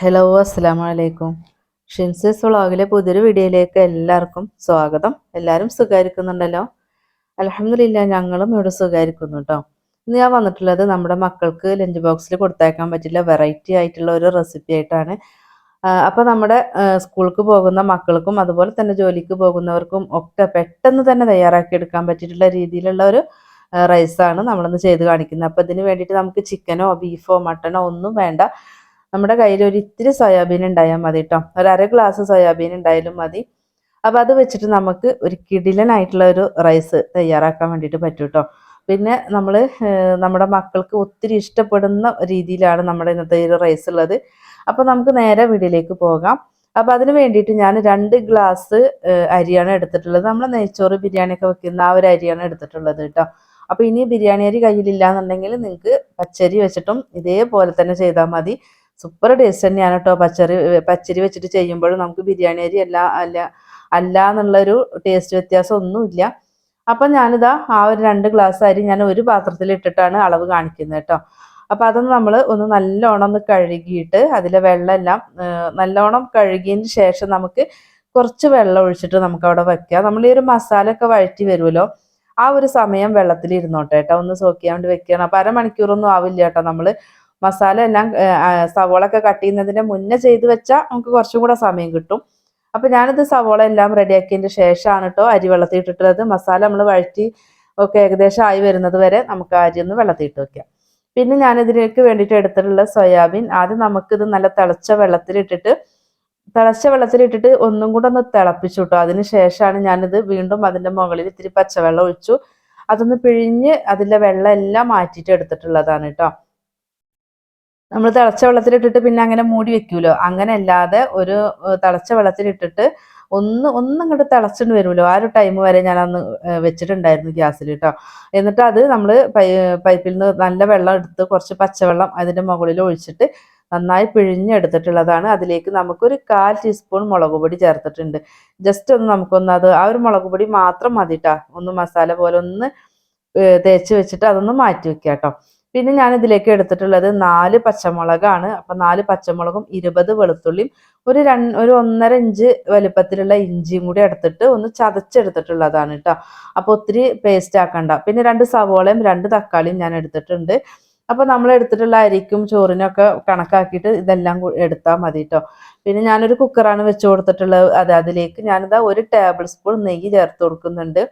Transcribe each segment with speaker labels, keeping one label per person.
Speaker 1: Hello അസ്സാം വലൈക്കും ഷിൻസിസ് വ്ളോഗിലെ പുതിയൊരു വീഡിയോയിലേക്ക് എല്ലാവർക്കും സ്വാഗതം. എല്ലാവരും സുഖമായിരിക്കുന്നുണ്ടല്ലോ അലഹമില്ല ഞങ്ങളും ഇവിടെ സുഖമായിരിക്കുന്നു കേട്ടോ ഇന്ന് ഞാൻ വന്നിട്ടുള്ളത് നമ്മുടെ മക്കൾക്ക് ലഞ്ച് ബോക്സിൽ കൊടുത്തേക്കാൻ പറ്റില്ല. വെറൈറ്റി ആയിട്ടുള്ള ഒരു റെസിപ്പി ആയിട്ടാണ്. അപ്പോൾ നമ്മുടെ സ്കൂൾക്ക് പോകുന്ന മക്കൾക്കും അതുപോലെ തന്നെ ജോലിക്ക് പോകുന്നവർക്കും ഒക്കെ പെട്ടെന്ന് തന്നെ തയ്യാറാക്കി എടുക്കാൻ പറ്റിയിട്ടുള്ള രീതിയിലുള്ള ഒരു റൈസാണ് നമ്മളിന്ന് ചെയ്ത് കാണിക്കുന്നത്. അപ്പോൾ ഇതിന് വേണ്ടിയിട്ട് നമുക്ക് ചിക്കനോ ബീഫോ മട്ടനോ ഒന്നും വേണ്ട. നമ്മുടെ കയ്യിൽ ഒരു ഇത്തിരി സോയാബീൻ ഉണ്ടായാൽ മതി കേട്ടോ ഒരു അര ഗ്ലാസ് സോയാബീൻ ഉണ്ടായാലും മതി. അപ്പോൾ അത് വെച്ചിട്ട് നമുക്ക് ഒരു കിടിലനായിട്ടുള്ള ഒരു റൈസ് തയ്യാറാക്കാൻ വേണ്ടിയിട്ട് പറ്റും കേട്ടോ പിന്നെ നമ്മൾ നമ്മുടെ മക്കൾക്ക് ഒത്തിരി ഇഷ്ടപ്പെടുന്ന രീതിയിലാണ് നമ്മുടെ ഇന്നത്തെ ഒരു റൈസ് ഉള്ളത്. അപ്പോൾ നമുക്ക് നേരെ വീട്ടിലേക്ക് പോകാം. അപ്പോൾ അതിന് വേണ്ടിയിട്ട് ഞാൻ രണ്ട് ഗ്ലാസ് അരിയാണ് എടുത്തിട്ടുള്ളത്. നമ്മൾ നെയ്ച്ചോറ് ബിരിയാണി ഒക്കെ വെക്കുന്ന ആ ഒരു അരിയാണ് എടുത്തിട്ടുള്ളത് കേട്ടോ അപ്പോൾ ഇനി ബിരിയാണി അരി കയ്യിലില്ല എന്നുണ്ടെങ്കിൽ നിങ്ങൾക്ക് പച്ചരി വെച്ചിട്ടും ഇതേപോലെ തന്നെ ചെയ്താൽ മതി. സൂപ്പർ ടേസ്റ്റ് തന്നെയാണ് കേട്ടോ പച്ചരി പച്ചരി വെച്ചിട്ട് ചെയ്യുമ്പോഴും നമുക്ക് ബിരിയാണി അരി അല്ല അല്ല അല്ല എന്നുള്ളൊരു ടേസ്റ്റ് വ്യത്യാസം ഒന്നുമില്ല. അപ്പം ഞാനിതാ ആ ഒരു രണ്ട് ഗ്ലാസ് അരി ഞാൻ ഒരു പാത്രത്തിൽ ഇട്ടിട്ടാണ് അളവ് കാണിക്കുന്നത് കേട്ടോ അപ്പം അതൊന്ന് നമ്മൾ ഒന്ന് നല്ലോണം ഒന്ന് കഴുകിയിട്ട് അതിലെ വെള്ളമെല്ലാം നല്ലോണം കഴുകിയതിന് ശേഷം നമുക്ക് കുറച്ച് വെള്ളം ഒഴിച്ചിട്ട് നമുക്ക് അവിടെ വെക്കാം. നമ്മൾ ഈ ഒരു മസാല ഒക്കെ വഴറ്റി വരുമല്ലോ ആ ഒരു സമയം വെള്ളത്തിൽ ഇരുന്നോട്ടെ കേട്ടോ ഒന്ന് സോക്ക് ചെയ്യാൻ വേണ്ടി വെക്കുകയാണ്. അപ്പം അരമണിക്കൂറൊന്നും ആവില്ല കേട്ടോ നമ്മൾ മസാല എല്ലാം സവോള ഒക്കെ കട്ട് ചെയ്യുന്നതിന് മുന്നേ ചെയ്ത് വെച്ചാൽ നമുക്ക് കുറച്ചും കൂടെ സമയം കിട്ടും. അപ്പം ഞാനിത് സവോള എല്ലാം റെഡിയാക്കിയതിന് ശേഷമാണ് കേട്ടോ അരി വെള്ളത്തിൽ ഇട്ടിട്ടുള്ളത്. മസാല നമ്മൾ വഴറ്റി ഒക്കെ ഏകദേശം ആയി വരുന്നത് വരെ നമുക്ക് അരി ഒന്ന് വെള്ളത്തിൽ ഇട്ട് വെക്കാം. പിന്നെ ഞാനിതിലേക്ക് വേണ്ടിയിട്ട് എടുത്തിട്ടുള്ള സോയാബീൻ. ആദ്യം നമുക്കിത് നല്ല തിളച്ച വെള്ളത്തിലിട്ടിട്ട് തിളച്ച വെള്ളത്തിലിട്ടിട്ട് ഒന്നും കൂടെ ഒന്ന് തിളപ്പിച്ചു കേട്ടോ അതിന് ശേഷമാണ് ഞാനിത് വീണ്ടും അതിന്റെ മുകളിൽ ഇത്തിരി പച്ചവെള്ളം ഒഴിച്ചു. അതൊന്ന് പിഴിഞ്ഞ് അതിന്റെ വെള്ളം എല്ലാം മാറ്റിയിട്ട് എടുത്തിട്ടുള്ളതാണ് കേട്ടോ നമ്മൾ തിളച്ച വെള്ളത്തിലിട്ടിട്ട് പിന്നെ അങ്ങനെ മൂടി വെക്കൂലോ? അങ്ങനെ അല്ലാതെ ഒരു തിളച്ച വെള്ളത്തിലിട്ടിട്ട് ഒന്ന് ഒന്നും ഇങ്ങോട്ട് തിളച്ചിട്ട് വരുമല്ലോ? ആ ഒരു ടൈം വരെ ഞാൻ അന്ന് വെച്ചിട്ടുണ്ടായിരുന്നു ഗ്യാസിൽ കേട്ടോ എന്നിട്ട് അത് നമ്മൾ പൈപ്പിൽ നിന്ന് നല്ല വെള്ളം എടുത്ത് കുറച്ച് പച്ചവെള്ളം അതിന്റെ മുകളിൽ ഒഴിച്ചിട്ട് നന്നായി പിഴിഞ്ഞെടുത്തിട്ടുള്ളതാണ്. അതിലേക്ക് നമുക്കൊരു കാൽ ടീസ്പൂൺ മുളക് പൊടി ചേർത്തിട്ടുണ്ട്. ജസ്റ്റ് ഒന്ന് നമുക്കൊന്ന് അത് ആ ഒരു മുളക് പൊടി മാത്രം മതിട്ടാ. ഒന്ന് മസാല പോലെ ഒന്ന് തേച്ച് വെച്ചിട്ട് അതൊന്ന് മാറ്റി വെക്കാം കേട്ടോ പിന്നെ ഞാൻ ഇതിലേക്ക് എടുത്തിട്ടുള്ളത് നാല് പച്ചമുളകാണ്. അപ്പൊ നാല് പച്ചമുളകും ഇരുപത് വെളുത്തുള്ളിയും ഒരു രണ്ട് ഒരു ഒന്നര ഇഞ്ച് വലുപ്പത്തിലുള്ള ഇഞ്ചിയും കൂടി എടുത്തിട്ട് ഒന്ന് ചതച്ചെടുത്തിട്ടുള്ളതാണ് കേട്ടോ അപ്പോൾ ഒത്തിരി പേസ്റ്റ് ആക്കണ്ട. പിന്നെ രണ്ട് സവോളയും രണ്ട് തക്കാളിയും ഞാൻ എടുത്തിട്ടുണ്ട്. അപ്പോൾ നമ്മൾ എടുത്തിട്ടുള്ള അരിക്കും ചോറിനൊക്കെ കണക്കാക്കിയിട്ട് ഇതെല്ലാം എടുത്താൽ മതി കേട്ടോ പിന്നെ ഞാനൊരു കുക്കറാണ് വെച്ച് കൊടുത്തിട്ടുള്ളത്. അത് അതിലേക്ക് ഞാനിതാ ഒരു ടേബിൾ സ്പൂൺ നെയ്യ് ചേർത്ത് കൊടുക്കുന്നുണ്ട്.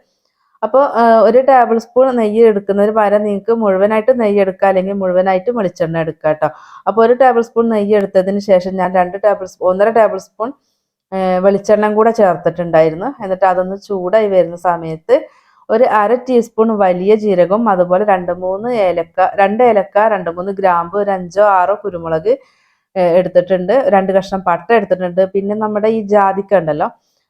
Speaker 1: അപ്പോൾ ഒരു ടേബിൾ സ്പൂൺ നെയ്യ് എടുക്കുന്നതിന് പകരം നിങ്ങൾക്ക് മുഴുവനായിട്ട് നെയ്യ് എടുക്കുക അല്ലെങ്കിൽ മുഴുവനായിട്ട് വെളിച്ചെണ്ണ എടുക്കുക കേട്ടോ അപ്പോൾ ഒരു ടേബിൾ സ്പൂൺ നെയ്യ് എടുത്തതിന് ശേഷം ഞാൻ രണ്ട് ടേബിൾ സ്പൂൺ ഒന്നര ടേബിൾ സ്പൂൺ വെളിച്ചെണ്ണം കൂടെ ചേർത്തിട്ടുണ്ടായിരുന്നു. എന്നിട്ട് അതൊന്ന് ചൂടായി വരുന്ന സമയത്ത് ഒരു അര ടീസ്പൂൺ വലിയ ജീരകം അതുപോലെ രണ്ട് മൂന്ന് ഏലക്ക രണ്ട് ഏലക്ക രണ്ട് മൂന്ന് ഗ്രാമ്പ് ഒരു അഞ്ചോ ആറോ കുരുമുളക് എടുത്തിട്ടുണ്ട്. രണ്ട് കഷ്ണം പട്ട എടുത്തിട്ടുണ്ട്. പിന്നെ നമ്മുടെ ഈ ജാതിക്ക ഉണ്ടല്ലോ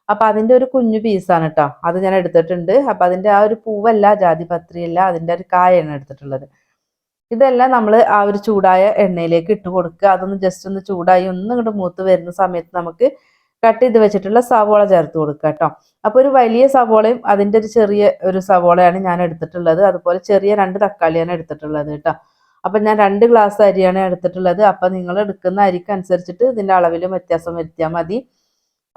Speaker 1: അപ്പൊ അതിന്റെ ഒരു കുഞ്ഞു പീസാണ് കേട്ടോ അത് ഞാൻ എടുത്തിട്ടുണ്ട്. അപ്പൊ അതിന്റെ ആ ഒരു പൂവല്ല ജാതിപത്രിയല്ല അതിന്റെ ഒരു കായാണ് എടുത്തിട്ടുള്ളത്. ഇതെല്ലാം നമ്മൾ ആ ഒരു ചൂടായ എണ്ണയിലേക്ക് ഇട്ട് കൊടുക്കുക. അതൊന്ന് ജസ്റ്റ് ഒന്ന് ചൂടായി ഒന്ന് ഇങ്ങോട്ട് മൂത്ത് വരുന്ന സമയത്ത് നമുക്ക് കട്ട് ചെയ്ത് വെച്ചിട്ടുള്ള സവോള ചേർത്ത് കൊടുക്കുക കേട്ടോ അപ്പോൾ ഒരു വലിയ സവോളയും അതിന്റെ ഒരു ചെറിയ ഒരു സവോളയാണ് ഞാൻ എടുത്തിട്ടുള്ളത്. അതുപോലെ ചെറിയ രണ്ട് തക്കാളിയാണ് എടുത്തിട്ടുള്ളത് കേട്ടോ അപ്പം ഞാൻ രണ്ട് ഗ്ലാസ് അരിയാണ് എടുത്തിട്ടുള്ളത്. അപ്പം നിങ്ങൾ എടുക്കുന്ന അരിക്ക് അനുസരിച്ചിട്ട് ഇതിന്റെ അളവിലും വ്യത്യാസം വരുത്തിയാൽ മതി.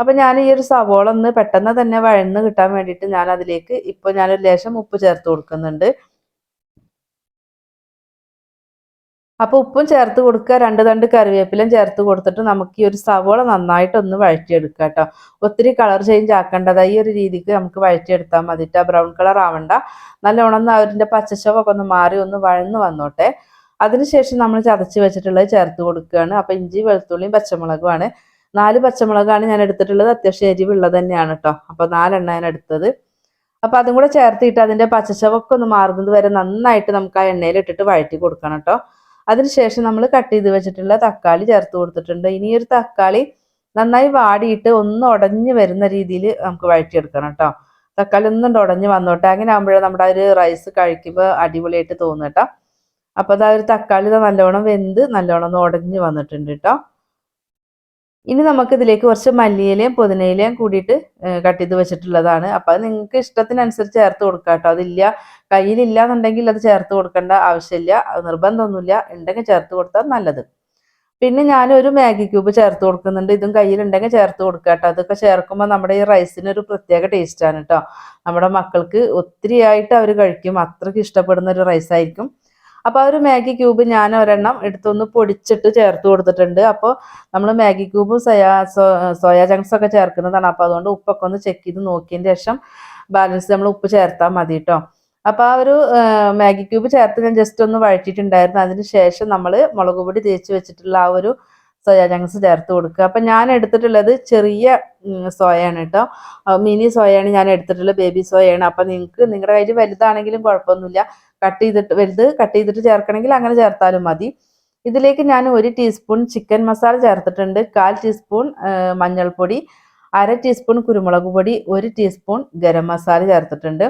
Speaker 1: അപ്പം ഞാൻ ഈ ഒരു സവോള ഒന്ന് പെട്ടെന്ന് തന്നെ വഴന്ന് കിട്ടാൻ വേണ്ടിയിട്ട് ഞാൻ അതിലേക്ക് ഇപ്പോൾ ഒരു ലേശം ഉപ്പ് ചേർത്ത് കൊടുക്കുന്നുണ്ട്. അപ്പോൾ ഉപ്പും ചേർത്ത് കൊടുക്കുക രണ്ട് തണ്ട് കറിവേപ്പിലും ചേർത്ത് കൊടുത്തിട്ട് നമുക്ക് ഈ ഒരു സവോള നന്നായിട്ടൊന്ന് വഴറ്റിയെടുക്കുക കേട്ടോ. ഒത്തിരി കളർ ചേഞ്ച് ആക്കേണ്ടത് ഈ ഒരു രീതിക്ക് നമുക്ക് വഴറ്റിയെടുത്താൽ മതിട്ടോ ബ്രൗൺ കളർ ആവണ്ട. നല്ലോണം അതിന്റെ പച്ചച്ചവൊക്കെ ഒന്ന് മാറി ഒന്ന് വഴന്ന് വന്നോട്ടെ. അതിനുശേഷം നമ്മൾ ചതച്ച് വെച്ചിട്ടുള്ളത് ചേർത്ത് കൊടുക്കുകയാണ്. അപ്പോൾ ഇഞ്ചി വെളുത്തുള്ളിയും പച്ചമുളകുമാണ്. നാല് പച്ചമുളകാണ് ഞാൻ എടുത്തിട്ടുള്ളത്. അത്യാവശ്യം എരിവുള്ളത് തന്നെയാണ് കേട്ടോ അപ്പോൾ നാലെണ്ണ ഞാൻ എടുത്തത്. അപ്പോൾ അതും കൂടെ ചേർത്തിട്ട് അതിന്റെ പച്ചച്ചവൊക്കെ ഒന്ന് മാറുന്നത് വരെ നന്നായിട്ട് നമുക്ക് ആ എണ്ണയിൽ ഇട്ടിട്ട് വഴറ്റി കൊടുക്കണം കേട്ടോ അതിനുശേഷം നമ്മൾ കട്ട് ചെയ്ത് വെച്ചിട്ടുള്ള തക്കാളി ചേർത്ത് കൊടുത്തിട്ടുണ്ട്. ഇനി ഒരു തക്കാളി നന്നായി വാടിയിട്ട് ഒന്ന് ഉടഞ്ഞു വരുന്ന രീതിയിൽ നമുക്ക് വഴറ്റിയെടുക്കണം കേട്ടോ തക്കാളി ഒന്നും ഉടഞ്ഞു വന്നോട്ടെ. അങ്ങനെ ആകുമ്പോഴേ നമ്മുടെ ഒരു റൈസ് കഴിക്കുമ്പോൾ അടിപൊളിയായിട്ട് തോന്നും കേട്ടോ അപ്പോൾ അതാ ഒരു തക്കാളി നല്ലോണം വെന്ത് നല്ലോണം ഒന്ന് ഉടഞ്ഞു വന്നിട്ടുണ്ട് കേട്ടോ ഇനി നമുക്ക് ഇതിലേക്ക് കുറച്ച് മല്ലിയിലയും പുതിനയിലയും കൂടിയിട്ട് കട്ട് ചെയ്ത് വെച്ചിട്ടുള്ളതാണ്. അപ്പോൾ അത് നിങ്ങൾക്ക് ഇഷ്ടത്തിനനുസരിച്ച് ചേർത്ത് കൊടുക്കാം കേട്ടോ അതില്ല കയ്യിലില്ല എന്നുണ്ടെങ്കിൽ അത് ചേർത്ത് കൊടുക്കേണ്ട ആവശ്യമില്ല. നിർബന്ധമൊന്നുമില്ല. ഉണ്ടെങ്കിൽ ചേർത്ത് കൊടുത്താൽ നല്ലത്. പിന്നെ ഞാനൊരു മാഗി ക്യൂബ് ചേർത്ത് കൊടുക്കുന്നുണ്ട്. ഇതും കയ്യിലുണ്ടെങ്കിൽ ചേർത്ത് കൊടുക്കുക കേട്ടോ അതൊക്കെ ചേർക്കുമ്പോൾ നമ്മുടെ ഈ റൈസിന് ഒരു പ്രത്യേക ടേസ്റ്റാണ് കേട്ടോ നമ്മുടെ മക്കൾക്ക് ഒത്തിരിയായിട്ട് അവർ കഴിക്കും. അത്രയ്ക്ക് ഇഷ്ടപ്പെടുന്ന ഒരു റൈസ് ആയിരിക്കും അപ്പോൾ ആ ഒരു മാഗി ക്യൂബ് ഞാൻ ഒരെണ്ണം എടുത്തൊന്ന് പൊടിച്ചിട്ട് ചേർത്ത് കൊടുത്തിട്ടുണ്ട്. അപ്പോൾ നമ്മൾ മാഗി ക്യൂബും സോയാ സോയാ ചങ്ക്സ് ഒക്കെ ചേർക്കുന്നതാണ്. അപ്പോൾ അതുകൊണ്ട് ഉപ്പൊക്കെ ഒന്ന് ചെക്ക് ചെയ്ത് നോക്കിയതിന് ശേഷം ബാലൻസ് നമ്മൾ ഉപ്പ് ചേർത്താൽ മതി കേട്ടോ അപ്പോൾ ആ ഒരു മാഗി ക്യൂബ് ചേർത്ത് ഞാൻ ജസ്റ്റ് ഒന്ന് വഴറ്റിയിട്ടുണ്ടായിരുന്നു. അതിന് ശേഷം നമ്മൾ മുളക് പൊടി തേച്ച് വെച്ചിട്ടുള്ള ആ ഒരു സോയാ ചങ്ക്സ് ചേർത്ത് കൊടുക്കുക. അപ്പം ഞാൻ എടുത്തിട്ടുള്ളത് ചെറിയ സോയാണ് കേട്ടോ മിനി സോയാണ് ഞാൻ എടുത്തിട്ടുള്ളത് ബേബി സോയാണ്. അപ്പം നിങ്ങൾക്ക് നിങ്ങളുടെ കയ്യിൽ വലുതാണെങ്കിലും കുഴപ്പമൊന്നുമില്ല. കട്ട് ചെയ്തിട്ട് വലുത് കട്ട് ചെയ്തിട്ട് ചേർക്കണമെങ്കിൽ അങ്ങനെ ചേർത്താലും മതി. ഇതിലേക്ക് ഞാൻ ഒരു ടീസ്പൂൺ ചിക്കൻ മസാല ചേർത്തിട്ടുണ്ട്. കാൽ ടീസ്പൂൺ മഞ്ഞൾപ്പൊടി അര ടീസ്പൂൺ കുരുമുളക് പൊടി ഒരു ടീസ്പൂൺ ഗരം മസാല ചേർത്തിട്ടുണ്ട്.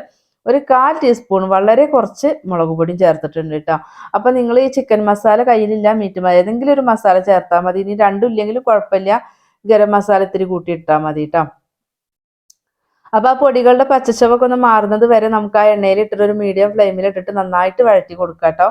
Speaker 1: ഒരു കാൽ ടീസ്പൂൺ വളരെ കുറച്ച് മുളക് പൊടിയും ചേർത്തിട്ടുണ്ട് കേട്ടോ. അപ്പം നിങ്ങൾ ഈ ചിക്കൻ മസാല കയ്യിലില്ല മീറ്റ് മതി. ഏതെങ്കിലും ഒരു മസാല ചേർത്താൽ മതി. ഇനി രണ്ടും കുഴപ്പമില്ല. ഗരം മസാല ഇത്തിരി കൂട്ടി ഇട്ടാൽ മതി കേട്ടോ. അപ്പോൾ ആ പൊടികളുടെ പച്ചച്ചവൊക്കെ ഒന്ന് മാറുന്നത് വരെ നമുക്ക് ആ എണ്ണയിൽ ഇട്ടിട്ട് ഒരു മീഡിയം ഫ്ലെയിമിൽ ഇട്ടിട്ട് നന്നായിട്ട് വഴറ്റി കൊടുക്കുക കേട്ടോ.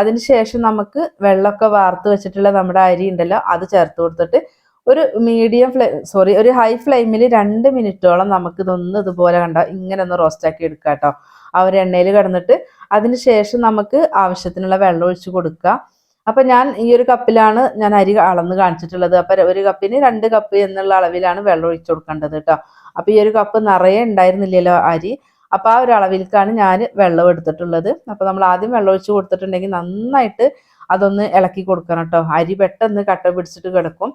Speaker 1: അതിനുശേഷം നമുക്ക് വെള്ളമൊക്കെ വാർത്ത് വെച്ചിട്ടുള്ള നമ്മുടെ അരി ഉണ്ടല്ലോ അത് ചേർത്ത് കൊടുത്തിട്ട് ഒരു മീഡിയം ഫ്ലെയിം സോറി ഒരു ഹൈ ഫ്ലെയിമിൽ രണ്ട് മിനിറ്റോളം നമുക്ക് ഇതൊന്ന് ഇതുപോലെ കണ്ട ഇങ്ങനെ ഒന്ന് റോസ്റ്റാക്കി എടുക്കുക കേട്ടോ ആ ഒരു എണ്ണയിൽ കിടന്നിട്ട് അതിന് ശേഷം നമുക്ക് ആവശ്യത്തിനുള്ള വെള്ളം ഒഴിച്ച് കൊടുക്കുക അപ്പം ഞാൻ ഈ ഒരു കപ്പിലാണ് ഞാൻ അരി അളന്ന് കാണിച്ചിട്ടുള്ളത്. അപ്പം ഒരു കപ്പിന് രണ്ട് കപ്പ് എന്നുള്ള അളവിലാണ് വെള്ളം ഒഴിച്ചു കൊടുക്കേണ്ടത് കേട്ടോ അപ്പം ഈ ഒരു കപ്പ് നിറയെ ഉണ്ടായിരുന്നില്ലല്ലോ അരി. അപ്പോൾ ആ ഒരു അളവിലേക്കാണ് ഞാൻ വെള്ളം എടുത്തിട്ടുള്ളത്. അപ്പോൾ നമ്മൾ ആദ്യം വെള്ളം ഒഴിച്ച് കൊടുത്തിട്ടുണ്ടെങ്കിൽ നന്നായിട്ട് അതൊന്ന് ഇളക്കി കൊടുക്കണം കേട്ടോ അരി പെട്ടെന്ന് കട്ട പിടിച്ചിട്ട് കിടക്കും.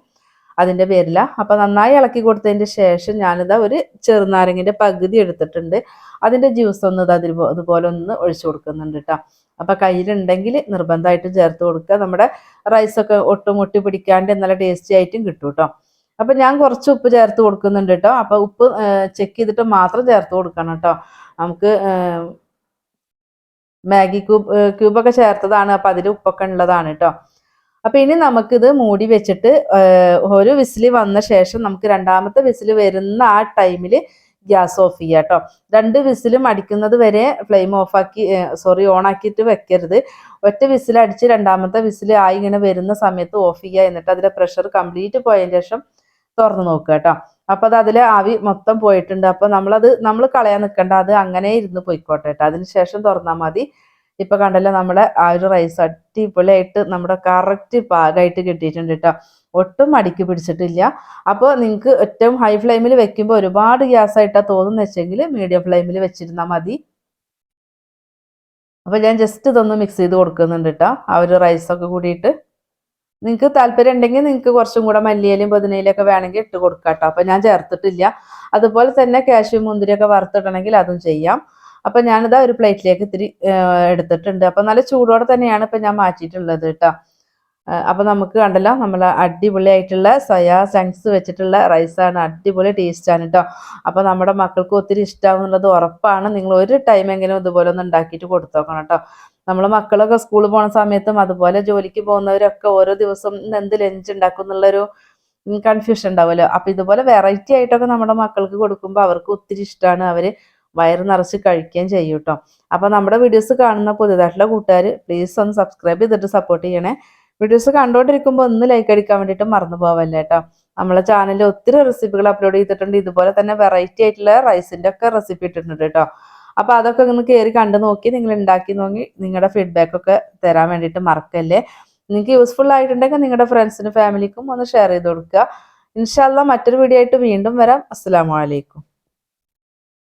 Speaker 1: അതിന്റെ പേരില. അപ്പോൾ നന്നായി ഇളക്കി കൊടുത്തതിന്റെ ശേഷം ഞാനിതാ ഒരു ചെറുനാരങ്ങിന്റെ പകുതി എടുത്തിട്ടുണ്ട്. അതിന്റെ ജ്യൂസ് ഒന്ന് ഇത് അതിൽ അതുപോലെ ഒന്ന് ഒഴിച്ചു കൊടുക്കുന്നുണ്ട് കേട്ടോ അപ്പോൾ കയ്യിലുണ്ടെങ്കിൽ നിർബന്ധമായിട്ട് ചേർത്ത് കൊടുക്കുക. നമ്മുടെ റൈസൊക്കെ ഒട്ടും മുട്ടി പിടിക്കാണ്ട് നല്ല ടേസ്റ്റി ആയിട്ടും കിട്ടും കേട്ടോ അപ്പം ഞാൻ കുറച്ച് ഉപ്പ് ചേർത്ത് കൊടുക്കുന്നുണ്ട് കേട്ടോ അപ്പോൾ ഉപ്പ് ചെക്ക് ചെയ്തിട്ട് മാത്രം ചേർത്ത് കൊടുക്കണം കേട്ടോ നമുക്ക് മാഗി ക്യൂബ് ക്യൂബൊക്കെ ചേർത്തതാണ്. അപ്പം അതിൽ ഉപ്പൊക്കെ ഉള്ളതാണ് കേട്ടോ അപ്പൊ ഇനി നമുക്കിത് മൂടി വെച്ചിട്ട് ഒരു വിസിൽ വന്ന ശേഷം നമുക്ക് രണ്ടാമത്തെ വിസിൽ വരുന്ന ആ ടൈമിൽ ഗ്യാസ് ഓഫ് ചെയ്യുക കേട്ടോ രണ്ട് വിസിലും അടിക്കുന്നത് വരെ ഫ്ലെയിം ഓഫാക്കി സോറി ഓൺ ആക്കിയിട്ട് വെക്കരുത്. ഒറ്റ വിസിൽ അടിച്ച് രണ്ടാമത്തെ വിസിൽ ആയി ഇങ്ങനെ വരുന്ന സമയത്ത് ഓഫ് ചെയ്യുക എന്നിട്ട് അതിലെ പ്രഷർ കംപ്ലീറ്റ് പോയതിന് ശേഷം തുറന്നു നോക്കുക കേട്ടോ അപ്പൊ അത് അതിലെ ആവി മൊത്തം പോയിട്ടുണ്ട്. അപ്പൊ നമ്മളത് നമ്മൾ കളയാൻ നിൽക്കേണ്ട അത് അങ്ങനെ ഇരുന്ന് പോയിക്കോട്ടെ കേട്ടോ അതിന് ശേഷം തുറന്നാൽ മതി. ഇപ്പൊ കണ്ടല്ലോ നമ്മുടെ ആ ഒരു റൈസ് അടിപൊളിയായിട്ട് നമ്മുടെ കറക്റ്റ് പാകമായിട്ട് കിട്ടിയിട്ടുണ്ട് കേട്ടോ ഒട്ടും അടുക്കി പിടിച്ചിട്ടില്ല. അപ്പോൾ നിങ്ങൾക്ക് ഏറ്റവും ഹൈ ഫ്ലെയിമിൽ വെക്കുമ്പോൾ ഒരുപാട് ഗ്യാസ് ആയിട്ടാണ് തോന്നുന്ന വെച്ചെങ്കിൽ മീഡിയം ഫ്ലെയിമിൽ വെച്ചിരുന്നാൽ മതി. അപ്പോൾ ഞാൻ ജസ്റ്റ് ഇതൊന്ന് മിക്സ് ചെയ്ത് കൊടുക്കുന്നുണ്ട് കേട്ടോ ആ ഒരു റൈസൊക്കെ കൂടിയിട്ട്. നിങ്ങൾക്ക് താല്പര്യം ഉണ്ടെങ്കിൽ നിങ്ങൾക്ക് കുറച്ചും കൂടെ മല്ലിയിലും പുതിനയിലും ഒക്കെ വേണമെങ്കിൽ ഇട്ട് കൊടുക്കാം കേട്ടോ അപ്പൊ ഞാൻ ചേർത്തിട്ടില്ല. അതുപോലെ തന്നെ കാഷ്യൂ മുന്തിരിയൊക്കെ വറുത്തിടണമെങ്കിൽ അതും ചെയ്യാം. അപ്പൊ ഞാനിതാ ഒരു പ്ലേറ്റിലേക്ക് ഇത്തിരി എടുത്തിട്ടുണ്ട്. അപ്പൊ നല്ല ചൂടോടെ തന്നെയാണ് ഇപ്പൊ ഞാൻ മാറ്റിയിട്ടുള്ളത് കേട്ടോ. അപ്പൊ നമുക്ക് കണ്ടല്ലോ നമ്മൾ അടിപൊളിയായിട്ടുള്ള സോയാ ചങ്ക്സ് വെച്ചിട്ടുള്ള റൈസാണ് അടിപൊളി ടേസ്റ്റാണ് കേട്ടോ. അപ്പൊ നമ്മുടെ മക്കൾക്ക് ഒത്തിരി ഇഷ്ടമാവുന്നുള്ളത് ഉറപ്പാണ്. നിങ്ങൾ ഒരു ടൈം എങ്കിലും ഇതുപോലെ ഒന്ന് ഉണ്ടാക്കിയിട്ട് കൊടുത്തോക്കണം കേട്ടോ. നമ്മൾ മക്കളൊക്കെ സ്കൂളിൽ പോണ സമയത്തും അതുപോലെ ജോലിക്ക് പോകുന്നവരൊക്കെ ഓരോ ദിവസം എന്ത് ലഞ്ച് ഉണ്ടാക്കും എന്നുള്ളൊരു കൺഫ്യൂഷൻ ഉണ്ടാവുമല്ലോ. അപ്പൊ ഇതുപോലെ വെറൈറ്റി ആയിട്ടൊക്കെ നമ്മുടെ മക്കൾക്ക് കൊടുക്കുമ്പോൾ അവർക്ക് ഒത്തിരി ഇഷ്ടമാണ് അവർ വയറ് നിറച്ച് കഴിക്കുകയും ചെയ്യും കേട്ടോ അപ്പോൾ നമ്മുടെ വീഡിയോസ് കാണുന്ന പുതിയതായിട്ടുള്ള കൂട്ടുകാർ പ്ലീസ് ഒന്ന് സബ്സ്ക്രൈബ് ചെയ്തിട്ട് സപ്പോർട്ട് ചെയ്യണേ. വീഡിയോസ് കണ്ടുകൊണ്ടിരിക്കുമ്പോൾ ഒന്ന് ലൈക്ക് അടിക്കാൻ വേണ്ടിയിട്ട് മറന്നു പോവല്ലേ കേട്ടോ നമ്മളെ ചാനലിൽ ഒത്തിരി റെസിപ്പികൾ അപ്ലോഡ് ചെയ്തിട്ടുണ്ട്. ഇതുപോലെ തന്നെ വെറൈറ്റി ആയിട്ടുള്ള റൈസിന്റെ ഒക്കെ റെസിപ്പി ഇട്ടിട്ടുണ്ട് കേട്ടോ അപ്പോൾ അതൊക്കെ ഒന്ന് കയറി കണ്ടു നോക്കി നിങ്ങൾ ഉണ്ടാക്കി നോക്കി നിങ്ങളുടെ ഫീഡ്ബാക്ക് ഒക്കെ തരാൻ വേണ്ടിയിട്ട് മറക്കല്ലേ. നിങ്ങൾക്ക് യൂസ്ഫുൾ ആയിട്ടുണ്ടെങ്കിൽ നിങ്ങളുടെ ഫ്രണ്ട്സിനും ഫാമിലിക്കും ഒന്ന് ഷെയർ ചെയ്ത് കൊടുക്കുക. ഇൻഷാല്ല മറ്റൊരു വീഡിയോ ആയിട്ട് വീണ്ടും വരാം. അസ്സാം വലൈക്കും